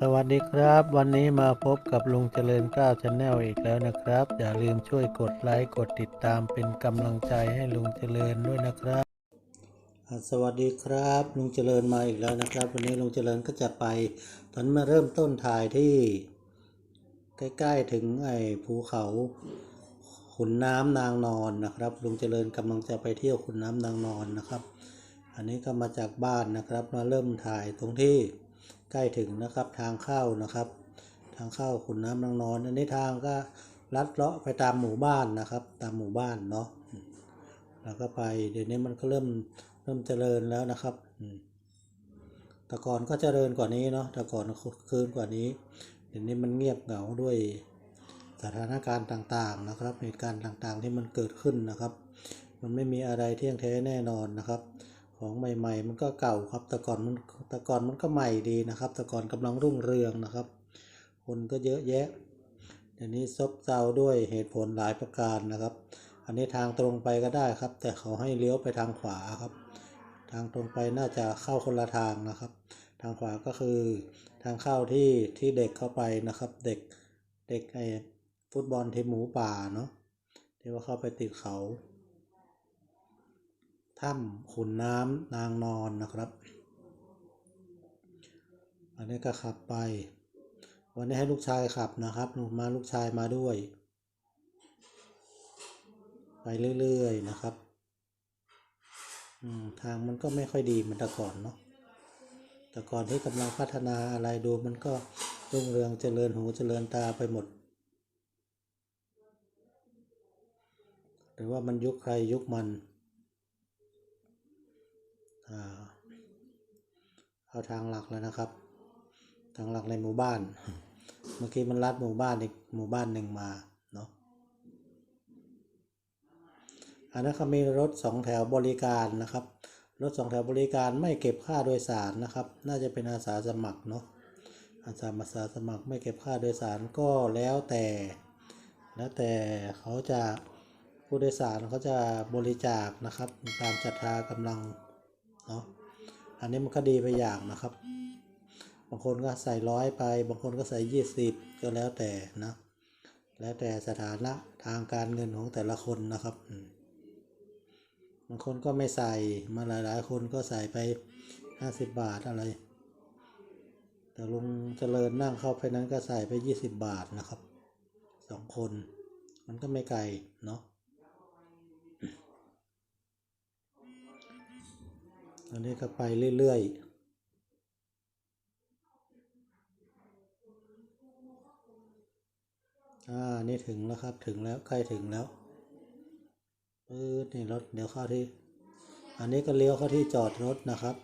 สวัสดีครับ วันนี้มาพบกับลุงเจริญก้าชาแนลอีกแล้วนะครับ อย่าลืมช่วยกดไลค์กดติดตามเป็นกำลังใจให้ลุงเจริญด้วยนะครับ สวัสดีครับ ลุงเจริญมาอีกแล้วนะครับ วันนี้ลุงเจริญก็จะไป ตอนมาเริ่มต้นถ่ายที่ ใกล้ๆถึงไอ้ภูเขาขุนน้ำนางนอนนะครับ ลุงเจริญกำลังจะไปเที่ยวขุนน้ำนางนอนนะครับ อันนี้ก็มาจากบ้านนะครับ มาเริ่มถ่ายตรงที่ ใกล้ถึงนะครับทางเข้านะครับ ทางเข้าขุนน้ำนางนอนอันนี้ทางก็ลัดเลาะไปตามหมู่บ้านนะครับ ตามหมู่บ้านเนาะแล้วก็ไปเดี๋ยวนี้มันก็เริ่มเริ่มเจริญแล้วนะครับแต่ก่อนก็เจริญกว่านี้เนาะแต่ก่อนคืนกว่านี้ เดี๋ยวนี้มันเงียบเหงาด้วยสถานการณ์ต่างๆนะครับเหตุการณ์ต่างๆที่มันเกิดขึ้นนะครับ มันไม่มีอะไรเที่ยงแท้แน่นอนนะครับ ของใหม่ ๆ มันก็เก่าครับแต่ก่อนมันแต่ก่อนมันก็ใหม่ดีนะครับ แต่ก่อนกำลังรุ่งเรืองนะครับ คนก็เยอะแยะเดี๋ยวนี้ซบเซาด้วยเหตุผลหลายประการนะครับ อันนี้ทางตรงไปก็ได้ครับ แต่เขาให้เลี้ยวไปทางขวาครับ ทางตรงไปน่าจะเข้าคนละทางนะครับ ทางขวาก็คือทางเข้าที่ที่เด็กเข้าไปนะครับ เด็กเด็กไอฟุตบอลทีมหมูป่าเนาะที่ว่าเข้าไปติดเขา ถ้ำขุนน้ำนางนอนนะครับ อันนี้ก็ขับไป วันนี้ให้ลูกชายขับนะครับหนูมาลูกชายมาด้วย ไปเรื่อยๆนะครับอืมทางมันก็ไม่ค่อยดีเหมือนแต่ก่อนเนาะแต่ก่อนที่กำลังพัฒนาอะไรดูมันก็รุ่งเรืองเจริญหูเจริญตาไปหมด หรือว่ามันยุคใครยุคมัน เอาทางหลักแล้วนะครับ ทางหลักในหมู่บ้าน เมื่อกี้มันลัดหมู่บ้านอีกหมู่บ้านหนึ่งมาเนาะอันนั้นเขามีรถสองแถวบริการนะครับ รถสองแถวบริการไม่เก็บค่าโดยสารนะครับ น่าจะเป็นอาสาสมัครเนาะอาสาอาสาสมัครไม่เก็บค่าโดยสารก็แล้วแต่ แล้วแต่เขาจะผู้โดยสารเขาจะบริจาคนะครับ ตามศรัทธากำลัง เนาะอันนี้มันก็ดีไปอย่างนะครับ บางคนก็ใส่ร้อยไป บางคนก็ใส่ยี่สิบก็แล้วแต่นะแล้วแต่สถานะทางการเงินของแต่ละคนนะครับบางคนก็ไม่ใส่มาหลาย ๆ คนก็ใส่ไปห้าสิบบาทอะไร แต่ลุงเจริญนั่งเข้าไปนั้นก็ใส่ไปยี่สิบบาทนะครับสองคน มันก็ไม่ไกลเนาะ อันนี้ก็ไปเรื่อยๆอ่า นี่ถึงแล้วครับ ถึงแล้ว ใกล้ถึงแล้วปื๊ดนี่รถ เดี๋ยวเข้าที่ อันนี้ก็เลี้ยวเข้าที่จอดรถนะครับ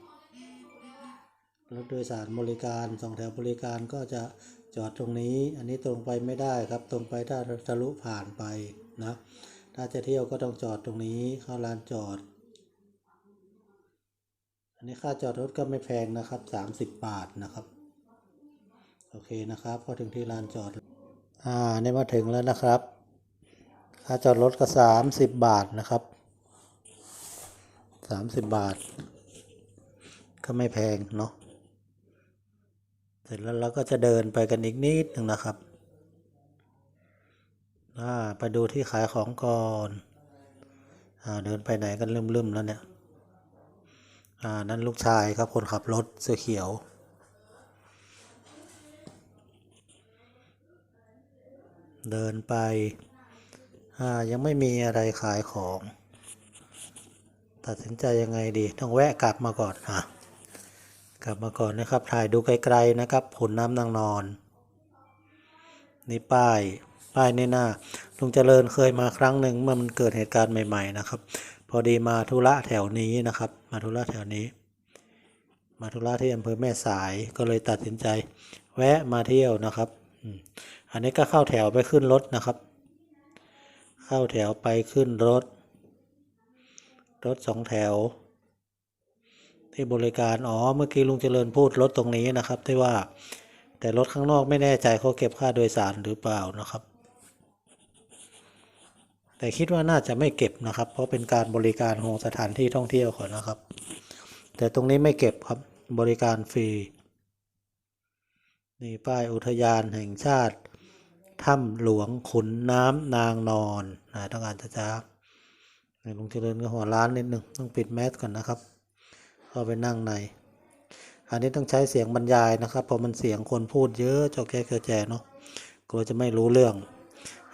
รถโดยสารบริการสองแถวบริการก็จะจอดตรงนี้ อันนี้ตรงไปไม่ได้ครับ ตรงไปถ้าทะลุผ่านไปนะ ถ้าจะเที่ยวก็ต้องจอดตรงนี้ เข้าลานจอด นนี้ค่าจอดรถก็ไม่แพงนะครับสามสิบบาทนะครับ โอเคนะครับ พอถึงที่ลานจอด อ่านี่มาถึงแล้วนะครับ ค่าจอดรถก็สามสิบบาทนะครับสามสิบบาท ก็ไม่แพงเนาะ เสร็จแล้วเราก็จะเดินไปกันอีกนิดหนึ่งนะครับอ่าไปดูที่ขายของก่อน อ่าเดินไปไหนกันลืมๆแล้วเนี่ย อ่านั่นลูกชายครับคนขับรถเสื้อเขียว เดินไปอ่ายังไม่มีอะไรขายของ ตัดสินใจยังไงดี ต้องแวะกลับมาก่อนอะกลับมาก่อนนะครับ ถ่ายดูไกลๆนะครับ ผลน้ำนางนอน นี่ป้าย ป้ายนี่หน้าลุงเจริญเคยมาครั้งหนึ่งเมื่อมันเกิดเหตุการณ์ใหม่ ๆ นะครับ พอดีมาธุระแถวนี้นะครับ มาธุระแถวนี้ มาธุระที่อำเภอแม่สายก็เลยตัดสินใจ แวะมาเที่ยวนะครับอันนี้ก็เข้าแถวไปขึ้นรถนะครับ เข้าแถวไปขึ้นรถ รถสองแถว ที่บริการอ๋อเมื่อกี้ลุงเจริญพูดรถตรงนี้นะครับที่ว่าแต่รถข้างนอกไม่แน่ใจเขาเก็บค่าโดยสารหรือเปล่านะครับ แต่คิดว่าน่าจะไม่เก็บนะครับ เพราะเป็นการบริการของสถานที่ท่องเที่ยวขานะครับ แต่ตรงนี้ไม่เก็บครับบริการฟรีนี่ป้ายอุทยานแห่งชาติถ้ำหลวงขุนน้ำนางนอนนะต้องการจะจ้าๆในลุงเจริญก็หัวร้านนิดนึงต้องปิดแมสก่อนนะครับเข้าไปนั่งใน อันนี้ต้องใช้เสียงบรรยายนะครับเพราะมันเสียงคนพูดเยอะจอกแจ๊กเกอแจเนาะกลัวจะไม่รู้เรื่อง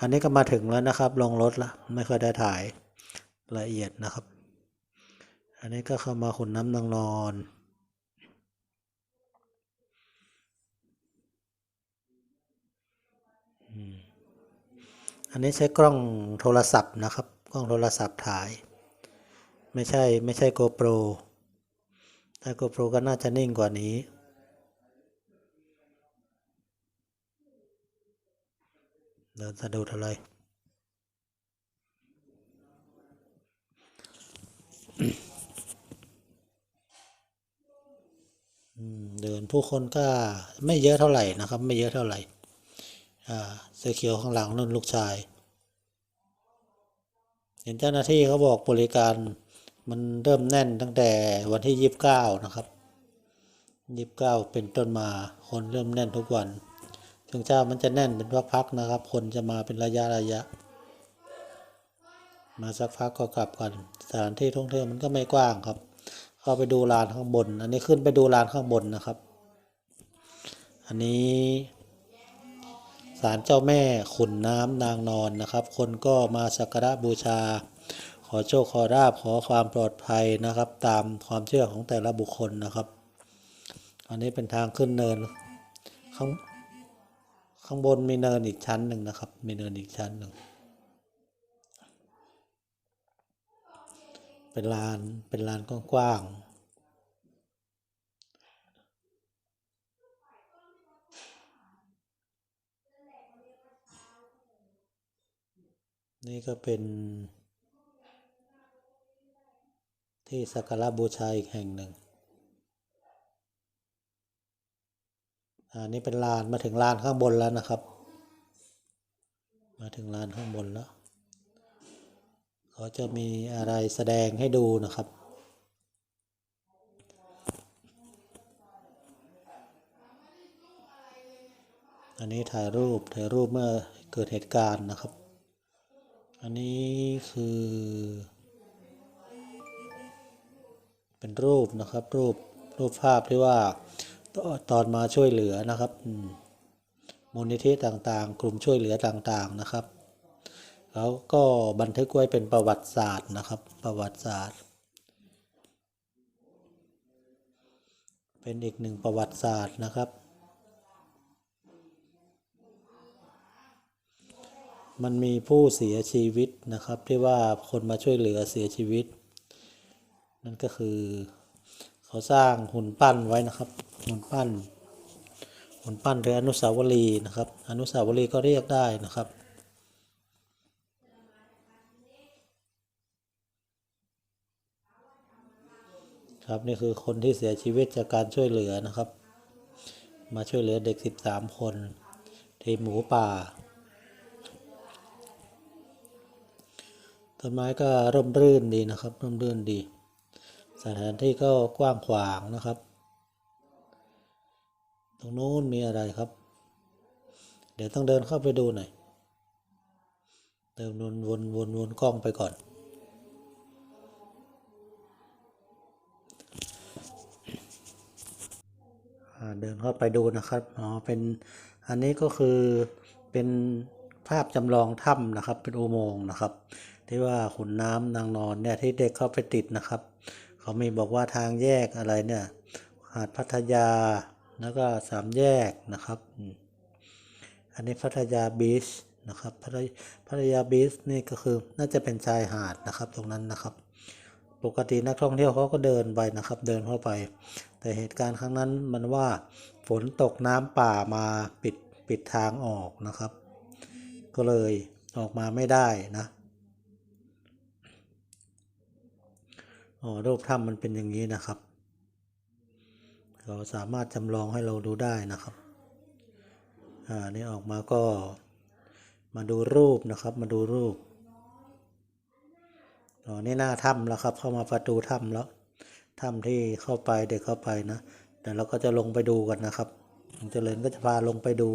อันนี้ก็มาถึงแล้วนะครับ ลงรถละไม่เคยได้ถ่ายละเอียดนะครับ อันนี้ก็เข้ามาขุนน้ำนางนอนอันนี้ใช้กล้องโทรศัพท์นะครับ กล้องโทรศัพท์ถ่าย ไม่ใช่ไม่ใช่ GoPro ถ้า GoPro ก็น่าจะนิ่งกว่านี้ ดินสะดุดอะไร เดินผู้คนก็ไม่เยอะเท่าไหร่นะครับ ไม่เยอะเท่าไหร่เสื้อเขียวข้างหลังนั่นลูกชาย เห็นเจ้าหน้าที่เขาบอกบริการมันเริ่มแน่นตั้งแต่วันที่ยี่สิบเก้านะครับยี่สิบเก้าเป็นต้นมาคนเริ่มแน่นทุกวัน ช่งเช้ามันจะแน่นเป็นพักๆนะครับ คนจะมาเป็นระยะระยะ มาสักพักก็กลับกันสถานที่ท่องเที่ยวมันก็ไม่กว้างครับเข้าไปดูลานข้างบน อันนี้ขึ้นไปดูลานข้างบนนะครับ อันนี้ศาลเจ้าแม่ขุนน้ำนางนอนนะครับ คนก็มาสักการะบูชา ขอโชคขอราบขอความปลอดภัยนะครับ ตามความเชื่อของแต่ละบุคคลนะครับ อันนี้เป็นทางขึ้นเนินข้าง ข้างบนมีเนินอีกชั้นหนึ่งนะครับ มีเนินอีกชั้นหนึ่ง เป็นลาน เป็นลานกว้างๆ นี่ก็เป็น ที่สักการะบูชาอีกแห่งหนึ่ง อันนี้เป็นลานมาถึงลานข้างบนแล้วนะครับ มาถึงลานข้างบนแล้วเขาจะมีอะไรแสดงให้ดูนะครับอันนี้ถ่ายรูปถ่ายรูปเมื่อเกิดเหตุการณ์นะครับ อันนี้คือ เป็นรูปนะครับรูปรูปภาพที่ว่า ตอนมาช่วยเหลือนะครับมมูลนิธิต่างๆ กลุ่มช่วยเหลือต่างๆนะครับแล้วก็บันทึกไว้เป็นประวัติศาสตร์นะครับ ประวัติศาสตร์ เป็นอีกหนึ่งประวัติศาสตร์นะครับ มันมีผู้เสียชีวิตนะครับ ที่ว่าคนมาช่วยเหลือเสียชีวิต นั่นก็คือ เขาสร้างหุ่นปั้นไว้นะครับ หุ่นปั้น หุ่นปั้นหรืออนุสาวรีย์นะครับ อนุสาวรีย์ก็เรียกได้นะครับครับนี่คือคนที่เสียชีวิตจากการช่วยเหลือนะครับ มาช่วยเหลือเด็ก 13 คนทีมหมูป่า ต้นไม้ก็ร่มรื่นดีนะครับ ร่มรื่นดี สถานที่ก็กว้างขวางนะครับ ตรงนู้นมีอะไรครับ เดี๋ยวต้องเดินเข้าไปดูหน่อยเดินวนวนวนวนกล้องไปก่อน เดินเข้าไปดูนะครับ อ๋อ เป็น อันนี้ก็คือเป็นภาพจำลองถ้ำนะครับ เป็นอุโมงค์นะครับ ที่ว่าขุนน้ำนางนอนเนี่ยที่เด็กเข้าไปติดนะครับ เขามีบอกว่าทางแยกอะไรเนี่ย หาดพัทยา แล้วก็สามแยกนะครับ อันนี้พัทยาบีชนะครับพัทยพัทยาบีชนี่ก็คือน่าจะเป็นชายหาดนะครับตรงนั้นนะครับ ปกตินักท่องเที่ยวเขาก็เดินไปนะครับ เดินเข้าไป แต่เหตุการณ์ครั้งนั้นมันว่าฝนตกน้ำป่ามาปิดปิดทางออกนะครับ ก็เลยออกมาไม่ได้นะ อ๋อรูปถ้ำมันเป็นอย่างนี้นะครับ เราสามารถจำลองให้เราดูได้นะครับอ่านี่ออกมาก็มาดูรูปนะครับมาดูรูปอ๋อนี่หน้าถ้ำแล้วครับ เข้ามาประตูถ้ำแล้วถ้ำที่เข้าไปเด็กเข้าไปนะแต่เราก็จะลงไปดูกันนะครับลุเจริญก็จะพาลงไปดู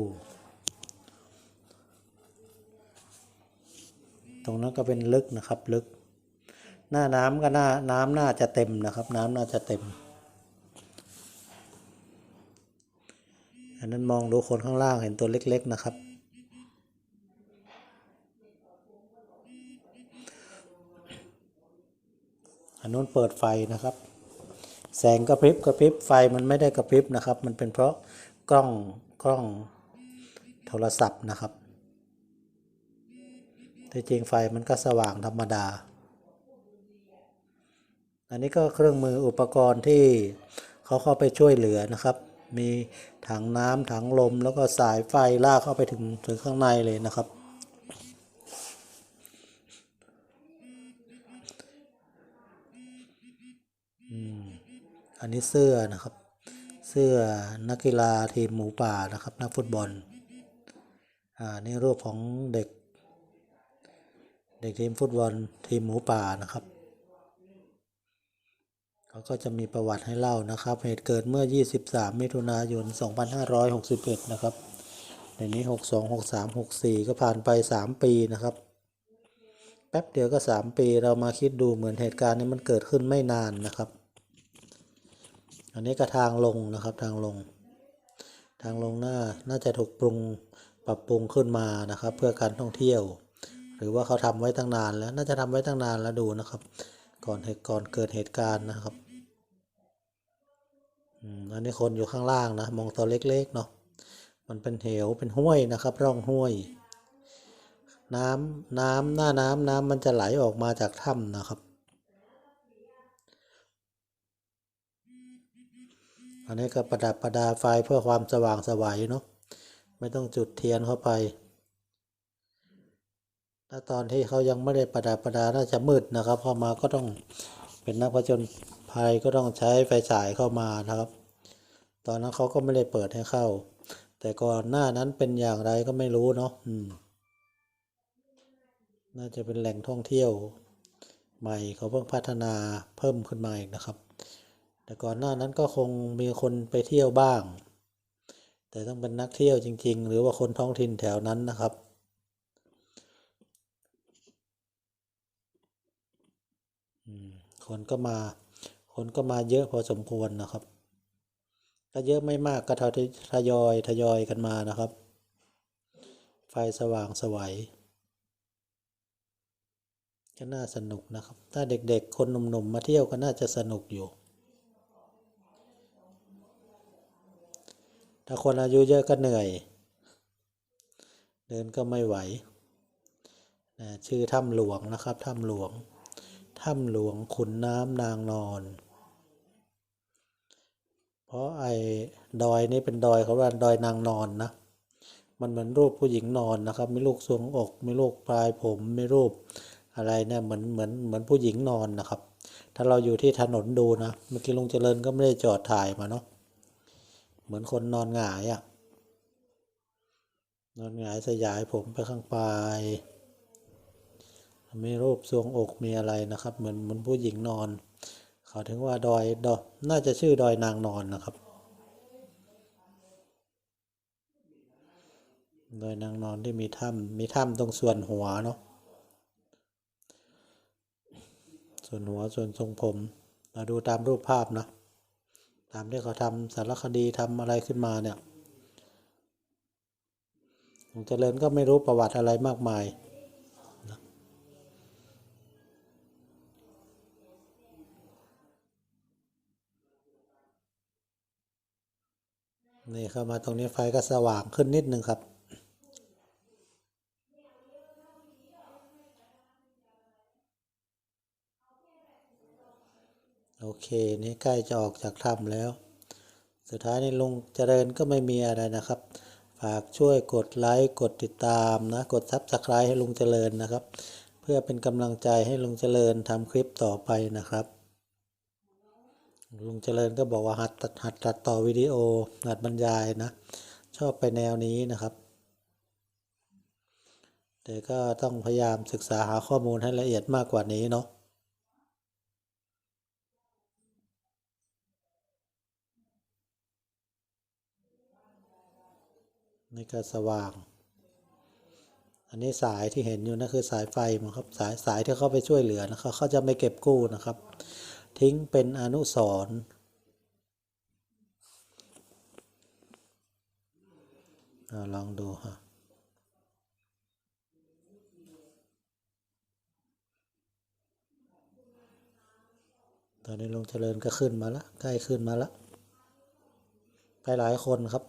ตรงนั้นก็เป็นลึกนะครับลึก หน้าน้ำก็หน้าน้ำน่าจะเต็มนะครับ น้ำน่าจะเต็ม อันนั้นมองดูคนข้างล่างเห็นตัวเล็ก ๆนะครับ อันนู้นเปิดไฟนะครับ แสงกระพริบกระพริบไฟมันไม่ได้กระพริบนะครับ มันเป็นเพราะกล้องกล้องโทรศัพท์นะครับแต่จริงไฟมันก็สว่างธรรมดา อันนี้ก็เครื่องมืออุปกรณ์ที่เขาเข้าไปช่วยเหลือนะครับ มีถังน้ำถังลม แล้วก็สายไฟลากเข้าไปถึงถึงข้างในเลยนะครับ อันนี้เสื้อนะครับ เสื้อนักกีฬาทีมหมูป่านะครับนักฟุตบอล อ่า นี่รูปของเด็ก เด็กทีมฟุตบอลทีมหมูป่านะครับ เขาก็จะมีประวัติให้เล่านะครับ เหตุเกิดเมื่อ 23 มิถุนายน 2561 นะครับในนี้ 62 63 64 ก็ผ่านไป 3 ปีนะครับ แป๊บเดียวก็ 3 ปีเรามาคิดดูเหมือนเหตุการณ์นี้มันเกิดขึ้นไม่นานนะครับ อันนี้ก็ทางลงนะครับทางลง ทางลงน่าน่าจะถูกปรุงปรับปรุงขึ้นมานะครับ เพื่อการท่องเที่ยว หรือว่าเขาทำไว้ตั้งนานแล้วน่าจะทำไว้ตั้งนานแล้วดูนะครับ ก่อนเหตุก่อนเกิดเหตุการณ์นะครับ อันนี้คนอยู่ข้างล่างนะมองตัวเล็กๆเนาะมันเป็นเหวเป็นห้วยนะครับ ร่องห้วย น้ำน้ำหน้าน้ำน้ำมันจะไหลออกมาจากถ้ำนะครับ อันนี้ก็ประดับประดาไฟเพื่อความสว่างสวัยเนาะไม่ต้องจุดเทียนเข้าไปถ้าตอนที่เขายังไม่ได้ประดับประดาน่าจะมืดนะครับ พอมาก็ต้องเป็นนักผจญ ภัยก็ต้องใช้ไฟฉายเข้ามานะครับ ตอนนั้นเขาก็ไม่ได้เปิดให้เข้า แต่ก่อนหน้านั้นเป็นอย่างไรก็ไม่รู้เนาะอืมน่าจะเป็นแหล่งท่องเที่ยว ใหม่เขาเพิ่งพัฒนาเพิ่มขึ้นมาอีกนะครับ แต่ก่อนหน้านั้นก็คงมีคนไปเที่ยวบ้าง แต่ต้องเป็นนักเที่ยวจริง ๆ หรือว่าคนท้องถิ่นแถวนั้นนะครับอืมคนก็มา คนก็มาเยอะพอสมควรนะครับก็เยอะไม่มากก็ทยอยทยอยกันมานะครับ ไฟสว่างสวัยก็น่าสนุกนะครับ ถ้าเด็กๆ คนหนุ่มๆ มาเที่ยวก็น่าจะสนุกอยู่ ถ้าคนอายุเยอะก็เหนื่อย เดินก็ไม่ไหวนะชื่อถ้ำหลวงนะครับ ถ้ำหลวง ถ้ำหลวงขุนน้ำนางนอน เพราะไอ้ดอยนี้เป็นดอยเขาว่าดอยนางนอนนะมันเหมือนรูปผู้หญิงนอนนะครับ มีลูกทรวงอก มีลูกปลายผมมีรูปอะไรเนี่ยเหมือนเหมือนเหมือนผู้หญิงนอนนะครับ ถ้าเราอยู่ที่ถนนดูนะเมื่อกี้ลุงเจริญก็ไม่ได้จอดถ่ายมาเนาะเหมือนคนนอนหงายอะ่ะนอนหงายสยายผมไปข้างปลายมีรูปทรวงอกมีอะไรนะครับ เหมือนเหมือนผู้หญิงนอน เขาถึงว่าดอยดอยน่าจะชื่อดอยนางนอนนะครับ ดอยนางนอนที่มีถ้ำมีถ้ำตรงส่วนหัวเนาะส่วนหัวส่วนทรงผม เราดูตามรูปภาพนะตามที่เขาทำสารคดีทำอะไรขึ้นมาเนี่ยหลวงเจริญก็ไม่รู้ประวัติอะไรมากมาย นี่เข้ามาตรงนี้ไฟก็สว่างขึ้นนิดนึงครับ โอเค นี่ใกล้จะออกจากถ้ำแล้ว สุดท้ายนี่ลุงเจริญก็ไม่มีอะไรนะครับ ฝากช่วยกดไลค์กดติดตามนะ กดซับสไครต์ให้ลุงเจริญนะครับ เพื่อเป็นกำลังใจให้ลุงเจริญทำคลิปต่อไปนะครับ ลุงเจริญก็บอกว่าหัดตัดหัดตัดต่อวิดีโอหัดบรรยายนะ ชอบไปแนวนี้นะครับ แต่ก็ต้องพยายามศึกษาหาข้อมูลให้ละเอียดมากกว่านี้เนาะนี่ก็สว่าง อันนี้สายที่เห็นอยู่นั่นคือสายไฟมั้งครับ สายสายที่เขาไปช่วยเหลือนะครับเขาจะไม่เก็บกู้นะครับ ทิ้งเป็นอนุสรณ์ลองดูฮะตอนนี้ลงเจริญก็ขึ้นมาล้วใกล้ขึ้นมาล้วไปหลายคนครับ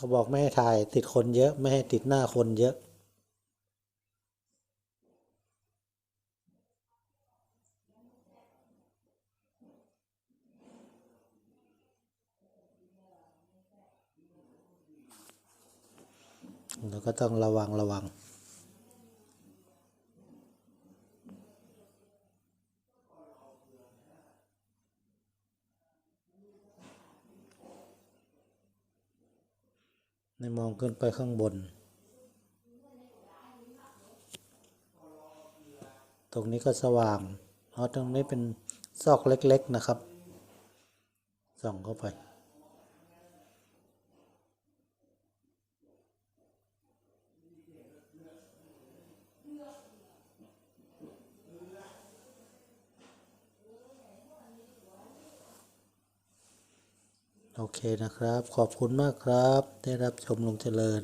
เขาบอกไม่ให้ถ่ายติดคนเยอะไม่ให้ติดหน้าคนเยอะแล้วก็ต้องระวังระวัง ในมองขึ้นไปข้างบน ตรงนี้ก็สว่างเพราะตรงนี้เป็นซอกเล็กๆนะครับ ส่องเข้าไป เคนะครับ ขอบคุณมากครับ ได้รับชมลงเจริญ